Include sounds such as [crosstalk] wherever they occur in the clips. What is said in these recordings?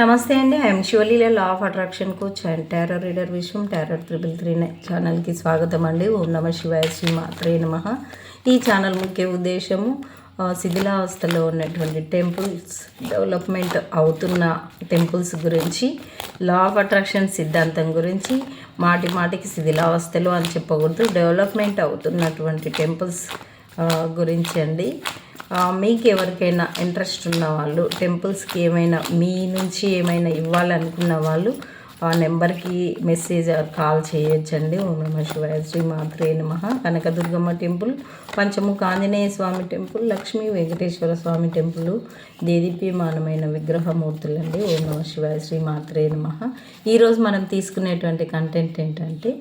నమస్తే అండి. I'm Sivaleela law of attraction coach and tarot reader విషయం టెర్రర్ ట్రిపుల్ త్రీ ఛానల్కి స్వాగతం అండి. ఓం నమ శివాయ శ్రీ మాత్రే నమ. ఈ ఛానల్ ముఖ్య ఉద్దేశము శిథిలావస్థలో ఉన్నటువంటి టెంపుల్స్ డెవలప్మెంట్ అవుతున్న టెంపుల్స్ గురించి లా ఆఫ్ అట్రాక్షన్ సిద్ధాంతం గురించి మాటి మాటికి శిథిలావస్థలు అని చెప్పకూడదు డెవలప్మెంట్ అవుతున్నటువంటి టెంపుల్స్ గురించి అండి. మీకు ఎవరికైనా ఇంట్రెస్ట్ ఉన్న వాళ్ళు టెంపుల్స్కి ఏమైనా మీ నుంచి ఏమైనా ఇవ్వాలనుకున్న వాళ్ళు ఆ నెంబర్కి మెసేజ్ కాల్ చేయొచ్చండి. ఓం నమ శివాయ శ్రీ మాత్రే నమ. Kanakadurgamma temple Panchamukha Anjaneya Swami temple Lakshmi Venkateswara Swami temple దేదీప్యమానమైన విగ్రహమూర్తులండి. ఓం నమ శివాయ శ్రీ మాత్రే నమ. ఈరోజు మనం తీసుకునేటువంటి కంటెంట్ ఏంటంటే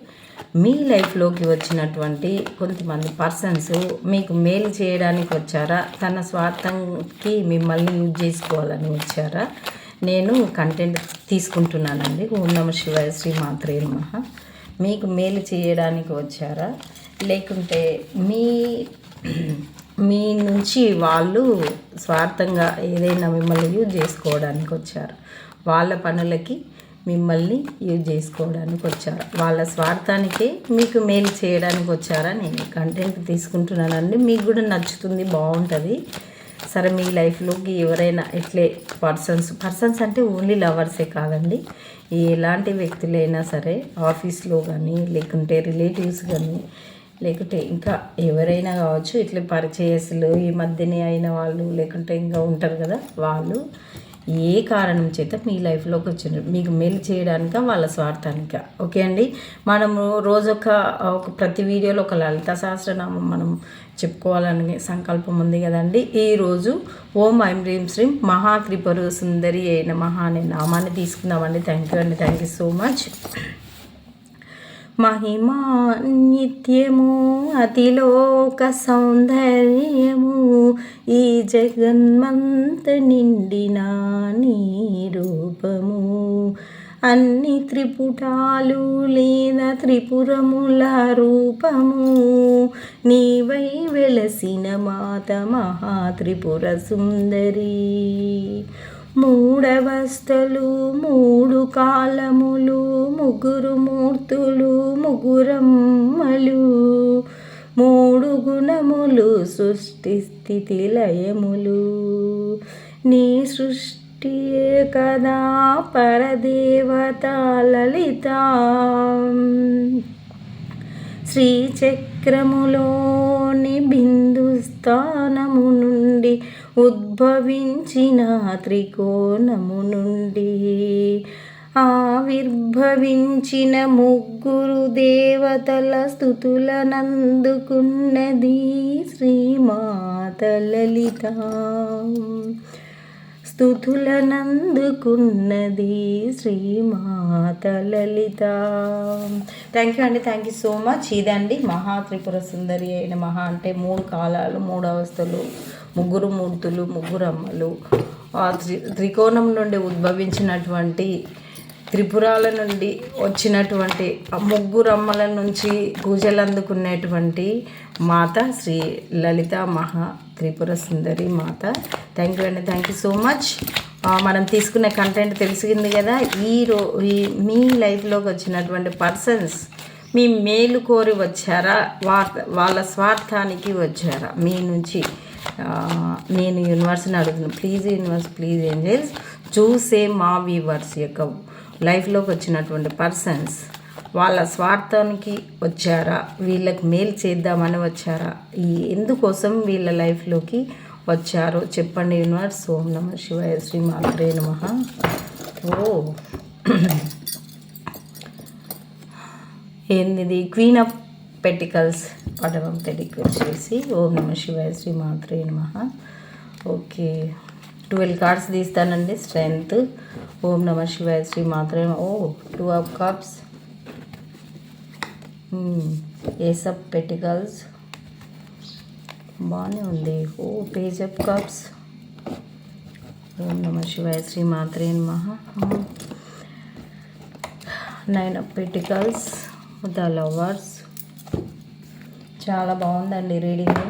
మీ లైఫ్లోకి వచ్చినటువంటి కొంతమంది పర్సన్స్ మీకు మేలు చేయడానికి వచ్చారా? తన స్వార్థంకి మిమ్మల్ని యూజ్ చేసుకోవాలని వచ్చారా? నేను కంటెంట్ తీసుకుంటున్నానండి. ఓం నమ శివాయ శ్రీ మాత్రే నమ. మీకు మేలు చేయడానికి వచ్చారా? లేకుంటే మీ [clears throat] మీ నుంచి వాళ్ళు స్వార్థంగా ఏదైనా మిమ్మల్ని యూజ్ చేసుకోవడానికి వచ్చారు? వాళ్ళ పనులకి మిమ్మల్ని యూజ్ చేసుకోవడానికి వచ్చారు. వాళ్ళ స్వార్థానికే మీకు మేలు చేయడానికి వచ్చారా? నేను కంటెంట్ తీసుకుంటున్నానండి. మీకు కూడా నచ్చుతుంది బాగుంటుంది. సరే మీ లైఫ్లోకి ఎవరైనా ఇట్లే పర్సన్స్ పర్సన్స్ అంటే ఓన్లీ లవర్సే కాదండి. ఎలాంటి వ్యక్తులైనా సరే ఆఫీస్లో కానీ లేకుంటే రిలేటివ్స్ కానీ లేకుంటే ఇంకా ఎవరైనా కావచ్చు ఇట్లా పరిచయస్లు ఈ మధ్యనే అయిన వాళ్ళు లేకుంటే ఇంకా ఉంటారు కదా వాళ్ళు. ఏ కారణం చేత మీ లైఫ్లోకి వచ్చిన మీకు మేలు చేయడానిక వాళ్ళ స్వార్థానిక? ఓకే అండి. మనము రోజొక ఒక ప్రతి వీడియోలో ఒక లలిత సహస్రనామం మనం చెప్పుకోవాలని సంకల్పం ఉంది కదండి. ఈరోజు ఓం ఐం హ్రీం శ్రీం మహా సుందరి అయిన మహా అనే నామాన్ని తీసుకుందామండి. థ్యాంక్ యూ అండి. థ్యాంక్ యూ సో మచ్ మహిమా నిత్యము అతిలోక సౌందర్యము ఈ జగన్మంత నిండిన నీ రూపము అన్ని త్రిపుటాలు లేదా త్రిపురముల రూపము. నీవై వెలసిన మాత మహా త్రిపుర సుందరి. మూడవస్థలు మూడు కాలములు ముగ్గురు మూర్తులు ముగ్గురమ్మలు. మూడు గుణములు సృష్టి స్థితి లయములు. నీ సృష్టియే కదా పరదేవత లలిత శ్రీచక్రములోని బిందు స్థానము నుండి ఉద్భవించిన త్రికోణము నుండి ఆవిర్భవించిన ముగ్గురు దేవతల స్థుతులనందుకున్నది శ్రీమాత లలిత స్థుతులనందుకున్నది శ్రీమాత లలిత థ్యాంక్ యూ అండి థ్యాంక్ యూ సో మచ్. ఇదండి మహా త్రిపుర సుందరి అయిన మహా అంటే మూడు కాలాలు మూడు అవస్థలు. ముగ్గురు మూర్తులు ముగ్గురు అమ్మలు. ఆ త్రి త్రికోణం నుండి ఉద్భవించినటువంటి త్రిపురాల నుండి వచ్చినటువంటి ఆ ముగ్గురు అమ్మల నుంచి పూజలు అందుకునేటువంటి మాత శ్రీ లలిత మహా త్రిపుర సుందరి మాత. థ్యాంక్ యూ అండి. థ్యాంక్ యూ సో మచ్ మనం తీసుకునే కంటెంట్ తెలిసింది కదా ఈ రో ఈ మీ లైఫ్లోకి వచ్చినటువంటి పర్సన్స్ మీ మేలు కోరి వచ్చారా? వా వాళ్ళ స్వార్థానికి వచ్చారా? మీ నుంచి నేను యూనివర్స్ని అడుగుతున్నాను ప్లీజ్ యూనివర్స్ ప్లీజ్ ఏంజల్స్ చూసే మా వ్యూవర్స్ యొక్క లైఫ్లోకి వచ్చినటువంటి పర్సన్స్ వాళ్ళ స్వార్థానికి వచ్చారా? వీళ్ళకి మేలు చేద్దామని వచ్చారా? ఈ ఎందుకోసం వీళ్ళ లైఫ్లోకి వచ్చారో చెప్పండి యూనివర్స్ ఓం నమ శివాయ శ్రీ మాత్రే నమ. ఓ. ఏంది క్వీన్ ఆఫ్ పెటికల్స్ పడవం తెడికి వచ్చేసి ఓం నమ శివాయ శ్రీ మాత్రే నమ ఓకే ట్వెల్వ్ కార్డ్స్ తీస్తానండి స్ట్రెంగ్త్ ఓం నమ శివాయ శ్రీ మాత్రే నమః. ఓ two of cups ace of pentacles బాగానే ఉంది ఓ పేజ్ ఆఫ్ కప్స్ ఓం నమ శివాయ శ్రీ మాత్రే నమ nine of pentacles the lovers చాలా బాగుందండి రీడింగ్.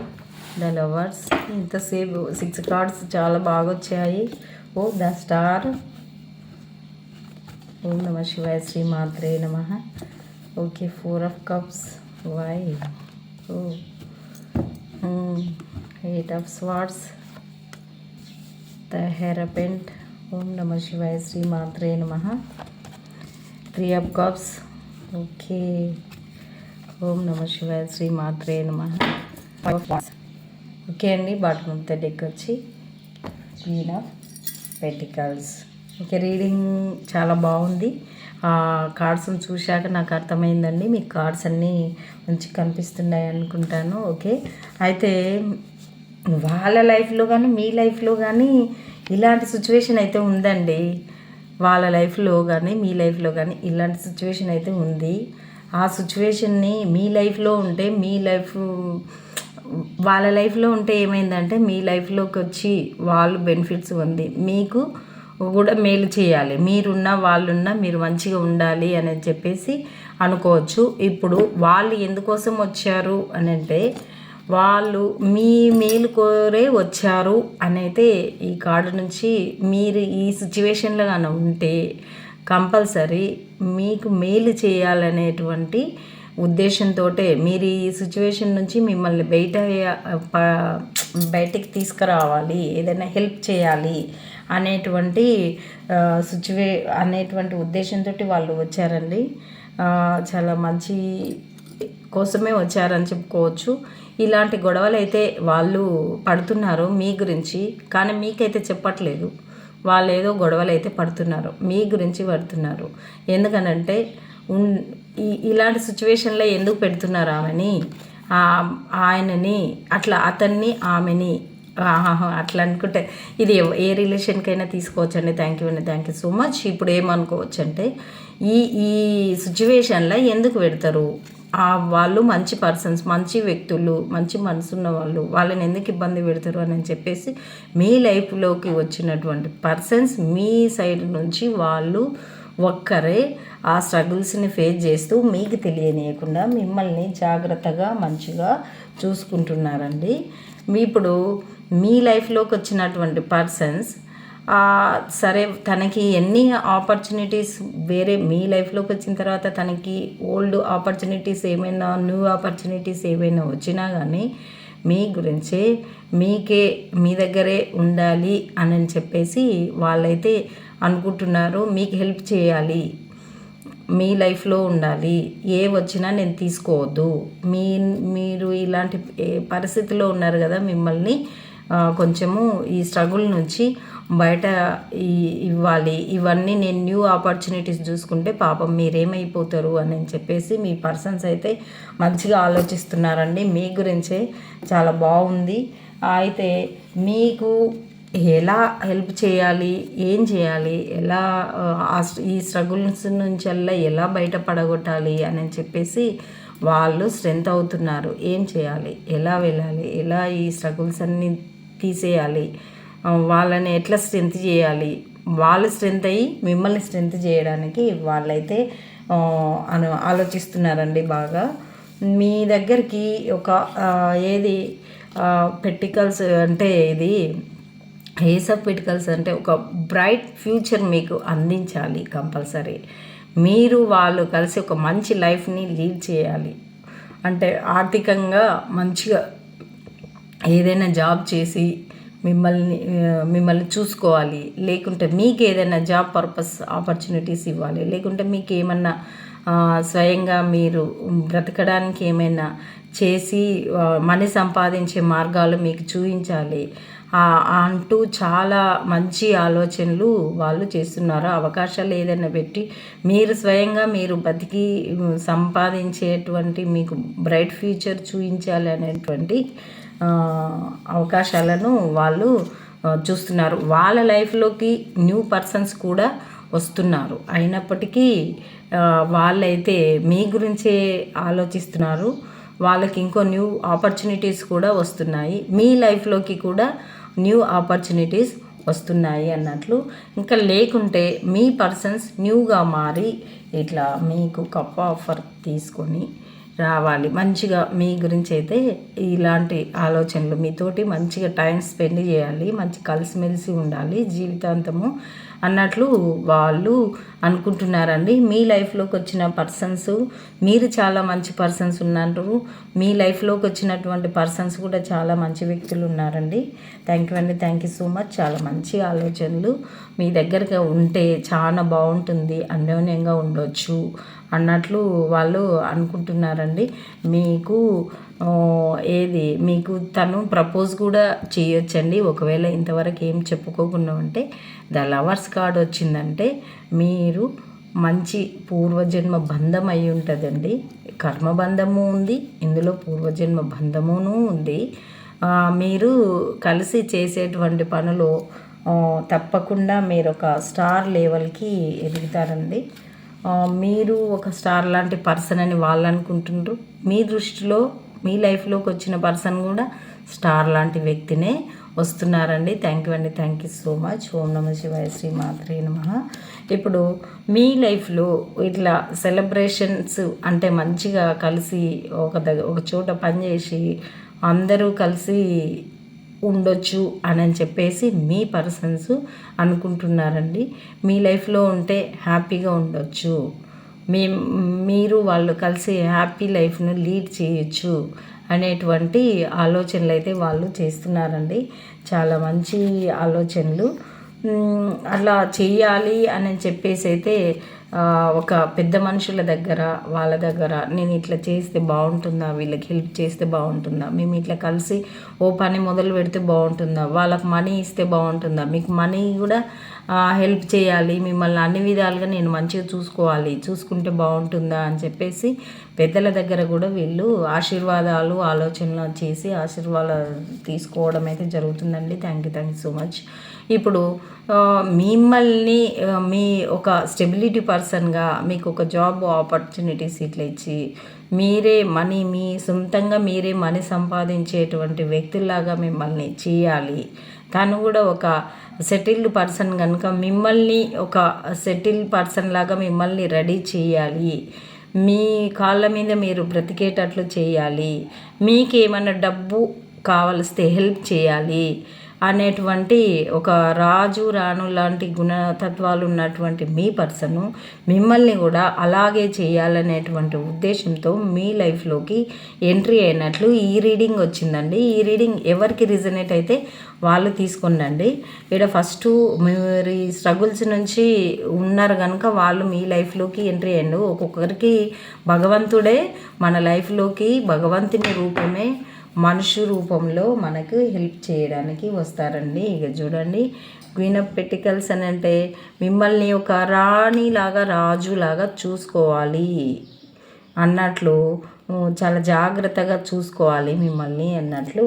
The lovers. ఇంతసేపు సిక్స్ కార్డ్స్ చాలా బాగా వచ్చాయి ఓ ద స్టార్. ఓం నమ శివాయ శ్రీ మాత్రే నమ. Okay four of cups. Why? Oh. Eight of swords the hierophant. ఓం నమ శివాయ శ్రీ మాత్రే నమ. Three of cups. ఓకే. ఓం నమ శివాయ శ్రీ మాత్రే నమ. ఓకే అండి బాటమ్ ఆఫ్ ద డెక్ వచ్చి queen of pentacles. Okay reading చాలా బాగుంది. ఆ కార్డ్స్ని చూశాక నాకు అర్థమైందండి మీ కార్డ్స్ అన్నీ మంచి కనిపిస్తున్నాయి అనుకుంటాను. ఓకే అయితే వాళ్ళ లైఫ్లో కానీ మీ లైఫ్లో కానీ ఇలాంటి సిచ్యువేషన్ అయితే ఉందండి. వాళ్ళ లైఫ్లో కానీ మీ లైఫ్లో కానీ ఇలాంటి సిచ్యువేషన్ అయితే ఉంది. ఆ సిచ్యువేషన్ని మీ లైఫ్లో ఉంటే మీ లైఫ్ వాళ్ళ లైఫ్లో ఉంటే ఏమైందంటే మీ లైఫ్లోకి వచ్చి వాళ్ళు బెనిఫిట్స్ ఉంది. మీకు కూడా మేలు చేయాలి. మీరున్నా వాళ్ళున్నా మీరు మంచిగా ఉండాలి అని చెప్పేసి అనుకోవచ్చు. ఇప్పుడు వాళ్ళు ఎందుకోసం వచ్చారు అని అంటే వాళ్ళు మీ మేలు కోరే వచ్చారు అనైతే ఈ కార్డు నుంచి మీరు ఈ సిచ్యువేషన్లో కానీ ఉంటే కంపల్సరీ మీకు మేలు చేయాలనేటువంటి ఉద్దేశంతో మీరు ఈ సిచ్యువేషన్ నుంచి మిమ్మల్ని బయట బయటికి తీసుకురావాలి ఏదైనా హెల్ప్ చేయాలి అనేటువంటి సిచ్యువే అనేటువంటి ఉద్దేశంతో వాళ్ళు వచ్చారండి. చాలా మంచి కోసమే వచ్చారని చెప్పుకోవచ్చు. ఇలాంటి గొడవలు అయితే వాళ్ళు పడుతున్నారు మీ గురించి కానీ మీకైతే చెప్పట్లేదు. వాళ్ళు ఏదో గొడవలు అయితే పడుతున్నారు. మీ గురించి పడుతున్నారు. ఎందుకనంటే ఇలాంటి సిచ్యువేషన్లో ఎందుకు పెడుతున్నారు ఆమెని? ఆయనని అట్లా అతన్ని ఆమెని అట్లా అనుకుంటే ఇది ఏ రిలేషన్కైనా తీసుకోవచ్చు అండి థ్యాంక్ యూ అండి. Thank you so much. ఇప్పుడు ఏమనుకోవచ్చు అంటే ఈ ఈ సిచ్యువేషన్లో ఎందుకు పెడతారు? వాళ్ళు మంచి పర్సన్స్ మంచి వ్యక్తులు మంచి మనసున్న వాళ్ళు వాళ్ళని ఎందుకు ఇబ్బంది పెడతారు అని చెప్పేసి మీ లైఫ్లోకి వచ్చినటువంటి పర్సన్స్ మీ సైడ్ నుంచి వాళ్ళు ఒక్కరే ఆ స్ట్రగుల్స్ని ఫేస్ చేస్తూ మీకు తెలియనియకుండా మిమ్మల్ని జాగ్రత్తగా మంచిగా చూసుకుంటున్నారండి. మీ ఇప్పుడు మీ లైఫ్లోకి వచ్చినటువంటి పర్సన్స్ సరే తనకి ఎన్ని ఆపర్చునిటీస్ వేరే మీ లైఫ్లోకి వచ్చిన తర్వాత తనకి ఓల్డ్ ఆపర్చునిటీస్ ఏమైనా న్యూ ఆపర్చునిటీస్ ఏమైనా వచ్చినా కానీ మీ గురించే మీకే మీ దగ్గరే ఉండాలి అని చెప్పేసి వాళ్ళైతే అనుకుంటున్నారు. మీకు హెల్ప్ చేయాలి. మీ లైఫ్లో ఉండాలి. ఏ వచ్చినా నేను తీసుకోవద్దు. మీ మీరు ఇలాంటి పరిస్థితిలో ఉన్నారు కదా మిమ్మల్ని కొంచెము ఈ స్ట్రగుల్ నుంచి బయట ఇవ్వాలి. ఇవన్నీ నేను న్యూ ఆపర్చునిటీస్ చూసుకుంటే పాపం మీరేమైపోతారు అని చెప్పేసి మీ పర్సన్స్ అయితే మంచిగా ఆలోచిస్తున్నారండి. మీ గురించే చాలా బాగుంది. అయితే మీకు ఎలా హెల్ప్ చేయాలి? ఏం చేయాలి? ఎలా ఈ స్ట్రగుల్స్ నుంచి ఎలా బయటపడగొట్టాలి అని చెప్పేసి వాళ్ళు స్ట్రెంత్ అవుతున్నారు. ఏం చేయాలి? ఎలా వెళ్ళాలి? ఎలా ఈ స్ట్రగుల్స్ అన్నీ తీసేయాలి. వాళ్ళని ఎట్లా స్ట్రెంత్ చేయాలి? వాళ్ళు స్ట్రెంత్ అయ్యి మిమ్మల్ని స్ట్రెంత్ చేయడానికి వాళ్ళైతే అను ఆలోచిస్తున్నారండి బాగా. మీ దగ్గరికి ఒక ఏది పెటికల్స్ అంటే ఇది ఏస్ ఆఫ్ పెటికల్స్ అంటే ఒక బ్రైట్ ఫ్యూచర్ మీకు అందించాలి కంపల్సరీ. మీరు వాళ్ళు కలిసి ఒక మంచి లైఫ్ని లీడ్ చేయాలి. అంటే ఆర్థికంగా మంచిగా ఏదైనా జాబ్ చేసి మిమ్మల్ని మిమ్మల్ని చూసుకోవాలి. లేకుంటే మీకు ఏదైనా జాబ్ పర్పస్ ఆపర్చునిటీస్ ఇవ్వాలి. లేకుంటే మీకు ఏమన్నా స్వయంగా మీరు బ్రతకడానికి ఏమైనా చేసి మనీ సంపాదించే మార్గాలు మీకు చూపించాలి. అంటూ చాలా మంచి ఆలోచనలు వాళ్ళు చేస్తున్నారు. అవకాశాలు ఏదైనా పెట్టి మీరు స్వయంగా మీరు బతికి సంపాదించేటువంటి మీకు బ్రైట్ ఫ్యూచర్ చూపించాలి అనేటువంటి అవకాశాలను వాళ్ళు చూస్తున్నారు. వాళ్ళ లైఫ్లోకి న్యూ పర్సన్స్ కూడా వస్తున్నారు. అయినప్పటికీ వాళ్ళైతే మీ గురించే ఆలోచిస్తున్నారు. వాళ్ళకి ఇంకో న్యూ ఆపర్చునిటీస్ కూడా వస్తున్నాయి. మీ లైఫ్లోకి కూడా న్యూ ఆపర్చునిటీస్ వస్తున్నాయి అన్నట్లు. ఇంకా లేకుంటే మీ పర్సన్స్ న్యూగా మారి ఇట్లా మీకు కప్ ఆఫర్ తీసుకొని రావాలి. మంచిగా మీ గురించి అయితే ఇలాంటి ఆలోచనలు మీతోటి మంచిగా టైం స్పెండ్ చేయాలి మంచి కలిసిమెలిసి ఉండాలి జీవితాంతము అన్నట్లు వాళ్ళు అనుకుంటున్నారండి. మీ లైఫ్లోకి వచ్చిన పర్సన్స్ మీరు చాలా మంచి పర్సన్స్ ఉన్నారు మీ లైఫ్లోకి వచ్చినటువంటి పర్సన్స్ కూడా చాలా మంచి వ్యక్తులు ఉన్నారండి థ్యాంక్ యూ అండి. Thank you so much. చాలా మంచి ఆలోచనలు మీ దగ్గరగా ఉంటే చాలా బాగుంటుంది. అన్యోన్యంగా ఉండొచ్చు. అన్నట్లు వాళ్ళు అనుకుంటున్నారండి. మీకు ఏది? మీకు తను ప్రపోజ్ కూడా చేయొచ్చండి. ఒకవేళ ఇంతవరకు ఏం చెప్పుకోకుండా ఉంటే ద లవర్స్ కార్డ్ వచ్చిందంటే మీరు మంచి పూర్వజన్మ బంధం అయి ఉంటుందండి. కర్మబంధము ఉంది ఇందులో పూర్వజన్మ బంధమును ఉంది. మీరు కలిసి చేసేటువంటి పనులు తప్పకుండా మీరు ఒక స్టార్ లెవెల్కి ఎదుగుతారండి. మీరు ఒక స్టార్ లాంటి పర్సన్ అని వాళ్ళు అనుకుంటుండ్రు. మీ దృష్టిలో మీ లైఫ్లోకి వచ్చిన పర్సన్ కూడా స్టార్ లాంటి వ్యక్తినే వస్తున్నారండి. థ్యాంక్ యూ అండి. Thank you so much. ఓం నమ శివాయ శ్రీ మాత్రే నమ. ఇప్పుడు మీ లైఫ్లో ఇట్లా సెలబ్రేషన్స్ అంటే మంచిగా కలిసి ఒక దగ్గర ఒక చోట పనిచేసి అందరూ కలిసి ఉండొచ్చు అని చెప్పేసి మీ పర్సన్స్ అనుకుంటున్నారండి. మీ లైఫ్లో ఉంటే హ్యాపీగా ఉండొచ్చు. మీ మీరు వాళ్ళు కలిసి హ్యాపీ లైఫ్ను లీడ్ చేయొచ్చు అనేటువంటి ఆలోచనలు అయితే వాళ్ళు చేస్తున్నారండి. చాలా మంచి ఆలోచనలు. అలా చేయాలి అని చెప్పేసి అయితే ఒక పెద్ద మనుషుల దగ్గర వాళ్ళ దగ్గర నేను ఇట్లా చేస్తే బాగుంటుందా? వీళ్ళకి హెల్ప్ చేస్తే బాగుంటుందా? మేము ఇట్లా కలిసి ఓ పని మొదలు పెడితే బాగుంటుందా? వాళ్ళకి మనీ ఇస్తే బాగుంటుందా? మీకు మనీ కూడా హెల్ప్ చేయాలి. మిమ్మల్ని అన్ని విధాలుగా నేను మంచిగా చూసుకోవాలి. చూసుకుంటే బాగుంటుందా అని చెప్పేసి పెద్దల దగ్గర కూడా వీళ్ళు ఆశీర్వాదాలు ఆలోచనలు చేసి ఆశీర్వాదాలు తీసుకోవడం అయితే జరుగుతుందండి. Thank you thank you so much ఇప్పుడు మిమ్మల్ని మీ ఒక స్టెబిలిటీ పర్సన్గా మీకు ఒక జాబ్ ఆపర్చునిటీస్ ఇట్లా ఇచ్చి మీరే మనీ మీ సొంతంగా మీరే మనీ సంపాదించేటువంటి వ్యక్తుల్లాగా మిమ్మల్ని చేయాలి. తను కూడా ఒక సెటిల్డ్ పర్సన్ కనుక మిమ్మల్ని ఒక సెటిల్ పర్సన్ లాగా మిమ్మల్ని రెడీ చేయాలి. మీ కాళ్ళ మీద మీరు బ్రతికేటట్లు చేయాలి. మీకేమైనా డబ్బు కావలిస్తే హెల్ప్ చేయాలి. అనేటువంటి ఒక రాజు రాణు లాంటి గుణతత్వాలు ఉన్నటువంటి మీ పర్సను మిమ్మల్ని కూడా అలాగే చేయాలనేటువంటి ఉద్దేశంతో మీ లైఫ్లోకి ఎంట్రీ అయినట్లు ఈ రీడింగ్ వచ్చిందండి. ఈ రీడింగ్ ఎవరికి రిజనేట్ అయితే వాళ్ళు తీసుకునండి ఇక్కడ ఫస్ట్ మీరు ఈ స్ట్రగుల్స్ నుంచి ఉన్నారు కనుక వాళ్ళు మీ లైఫ్లోకి ఎంట్రీ అయ్యండు. ఒక్కొక్కరికి భగవంతుడే మన లైఫ్లోకి భగవంతుని రూపమే మనుషు రూపంలో మనకు హెల్ప్ చేయడానికి వస్తారండి. ఇక చూడండి క్వీన్ ఆఫ్ పెటికల్స్ అని అంటే మిమ్మల్ని ఒక రాణిలాగా రాజులాగా చూసుకోవాలి అన్నట్లు చాలా జాగ్రత్తగా చూసుకోవాలి మిమ్మల్ని అన్నట్లు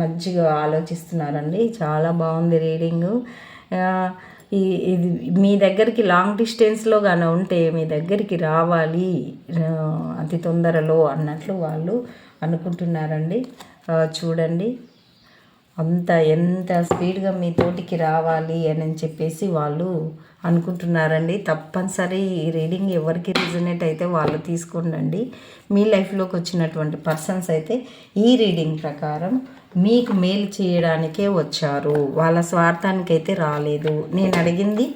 మంచిగా ఆలోచిస్తున్నారండి. చాలా బాగుంది రీడింగు. ఈ ఇది మీ దగ్గరికి లాంగ్ డిస్టెన్స్లో కానీ ఉంటే మీ దగ్గరికి రావాలి అతి తొందరలో అన్నట్లు వాళ్ళు అనుకుంటున్నారండి. చూడండి. అంత ఎంత స్పీడ్గా మీ తోటికి రావాలి అని చెప్పేసి వాళ్ళు అనుకుంటున్నారండి. తప్పనిసరి ఈ రీడింగ్ ఎవరికి రిజనేట్ అయితే వాళ్ళు తీసుకోండి మీ లైఫ్లోకి వచ్చినటువంటి పర్సన్స్ అయితే ఈ రీడింగ్ ప్రకారం మీకు మేలు చేయడానికే వచ్చారు. వాళ్ళ స్వార్థానికైతే రాలేదు. నేను అడిగింది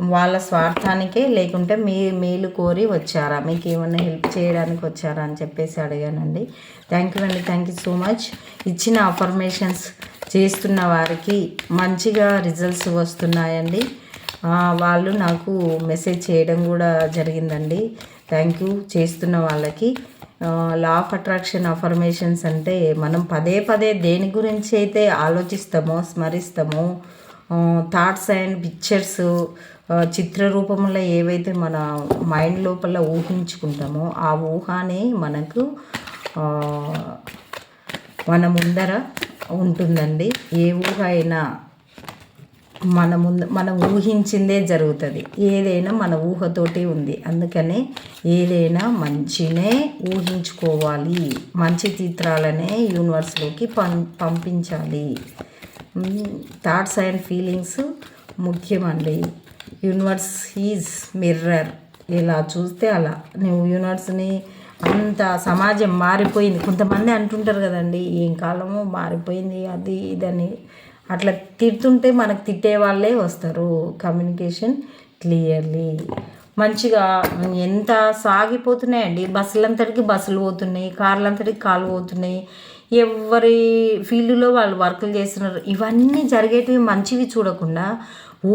వాళ్ళ స్వార్థానికే లేకుంటే మీ మేలు కోరి వచ్చారా? మీకు ఏమైనా హెల్ప్ చేయడానికి వచ్చారా అని చెప్పేసి అడిగానండి. థ్యాంక్ యూ అండి. థ్యాంక్ యూ సో మచ్ ఇచ్చిన అఫర్మేషన్స్ చేస్తున్న వారికి మంచిగా రిజల్ట్స్ వస్తున్నాయండి. వాళ్ళు నాకు మెసేజ్ చేయడం కూడా జరిగిందండి. థ్యాంక్ యూ చేస్తున్న వాళ్ళకి. లా ఆఫ్ అట్రాక్షన్ అఫర్మేషన్స్ అంటే మనం పదే పదే దేని గురించి అయితే ఆలోచిస్తామో స్మరిస్తామో థాట్స్ అండ్ పిక్చర్స్ చిత్ర రూపంలో ఏవైతే మన మైండ్ లోపల ఊహించుకుంటామో ఆ ఊహనే మనకు మన ముందర ఉంటుందండి. ఏ ఊహ అయినా మన ముందు మనం ఊహించిందే జరుగుతుంది. ఏదైనా మన ఊహతోటి ఉంది. అందుకనే ఏదైనా మంచినే ఊహించుకోవాలి. మంచి చిత్రాలనే యూనివర్స్లోకి పం పంపించాలి. థాట్స్ అండ్ ఫీలింగ్స్ ముఖ్యమండి. Universe is mirror. ఇలా చూస్తే అలా. నువ్వు యూనివర్స్ని అంత సమాజం మారిపోయింది. కొంతమంది అంటుంటారు కదండి ఏం కాలమో? మారిపోయింది అది ఇదని. అట్లా తిడుతుంటే మనకు తిట్టే వాళ్ళే వస్తారు. Communication clearly. మంచిగా ఎంత సాగిపోతున్నాయండి. బస్సులంతటికి బస్సులు పోతున్నాయి కార్లంతటికి కార్లు పోతున్నాయి. ఎవరి ఫీల్డ్లో వాళ్ళు వర్కులు చేస్తున్నారు. ఇవన్నీ జరిగేటివి మంచివి చూడకుండా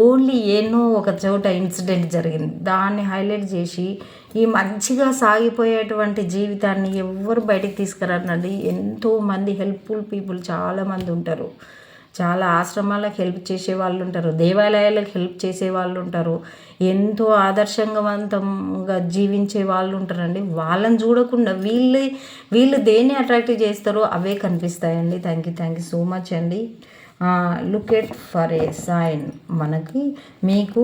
ఓన్లీ ఎన్నో ఒక చోట ఇన్సిడెంట్ జరిగింది. దాన్ని హైలైట్ చేసి ఈ మంచిగా సాగిపోయేటువంటి జీవితాన్ని ఎవ్వరు బయటికి తీసుకురానండి ఎంతోమంది హెల్ప్ఫుల్ పీపుల్ చాలామంది ఉంటారు. చాలా ఆశ్రమాలకు హెల్ప్ చేసే వాళ్ళు ఉంటారు. దేవాలయాలకు హెల్ప్ చేసే వాళ్ళు ఉంటారు. ఎంతో ఆదర్శంగవంతంగా జీవించే వాళ్ళు ఉంటారండి. వాళ్ళని చూడకుండా వీళ్ళు వీళ్ళు దేన్ని అట్రాక్ట్ చేస్తారో అవే కనిపిస్తాయండి. Thank you thank you so much అండి. Look at for a sign మనకి మీకు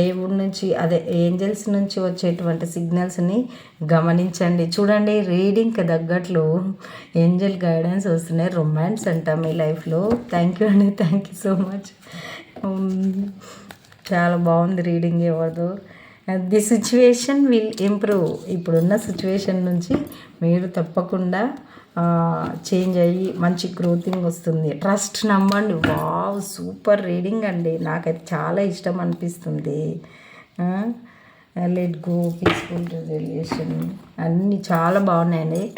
దేవుడి నుంచి అదే ఏంజల్స్ నుంచి వచ్చేటువంటి సిగ్నల్స్ని గమనించండి. చూడండి రీడింగ్కి తగ్గట్లు ఏంజల్ గైడెన్స్ వస్తున్నాయి. రొమాన్స్ అంట మీ లైఫ్లో థ్యాంక్ యూ అండి. థ్యాంక్ యూ సో మచ్ చాలా బాగుంది రీడింగ్ ఎవరిదో. ది సిచ్యువేషన్ విల్ ఇంప్రూవ్ ఇప్పుడున్న సిచ్యువేషన్ నుంచి మీరు తప్పకుండా uh, చేంజ్ అయ్యి మంచి గ్రోతింగ్ వస్తుంది. ట్రస్ట్ నమ్మండి. వావ్ సూపర్ రీడింగ్ అండి. నాకైతే చాలా ఇష్టం అనిపిస్తుంది. లెట్ గో పీస్ఫుల్ రిజల్యూషన్ అన్నీ చాలా బాగున్నాయండి.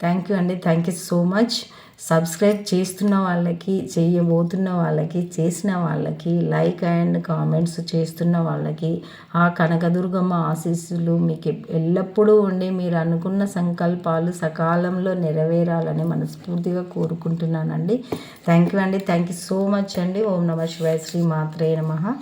థ్యాంక్ యూ అండి. Thank you so much subscribe చేస్తున్న వాళ్ళకి చేయబోతున్న వాళ్ళకి చేసిన వాళ్ళకి లైక్ అండ్ కామెంట్స్ చేస్తున్న వాళ్ళకి ఆ కనకదుర్గమ్మ ఆశీస్సులు మీకు ఎల్లప్పుడూ ఉండి మీరు అనుకున్న సంకల్పాలు సకాలంలో నెరవేరాలని మనస్ఫూర్తిగా కోరుకుంటున్నానండి. థ్యాంక్ యూ అండి. థ్యాంక్ యూ సో మచ్ అండి. ఓం నమ శివాయ శ్రీ మాత్రే నమ.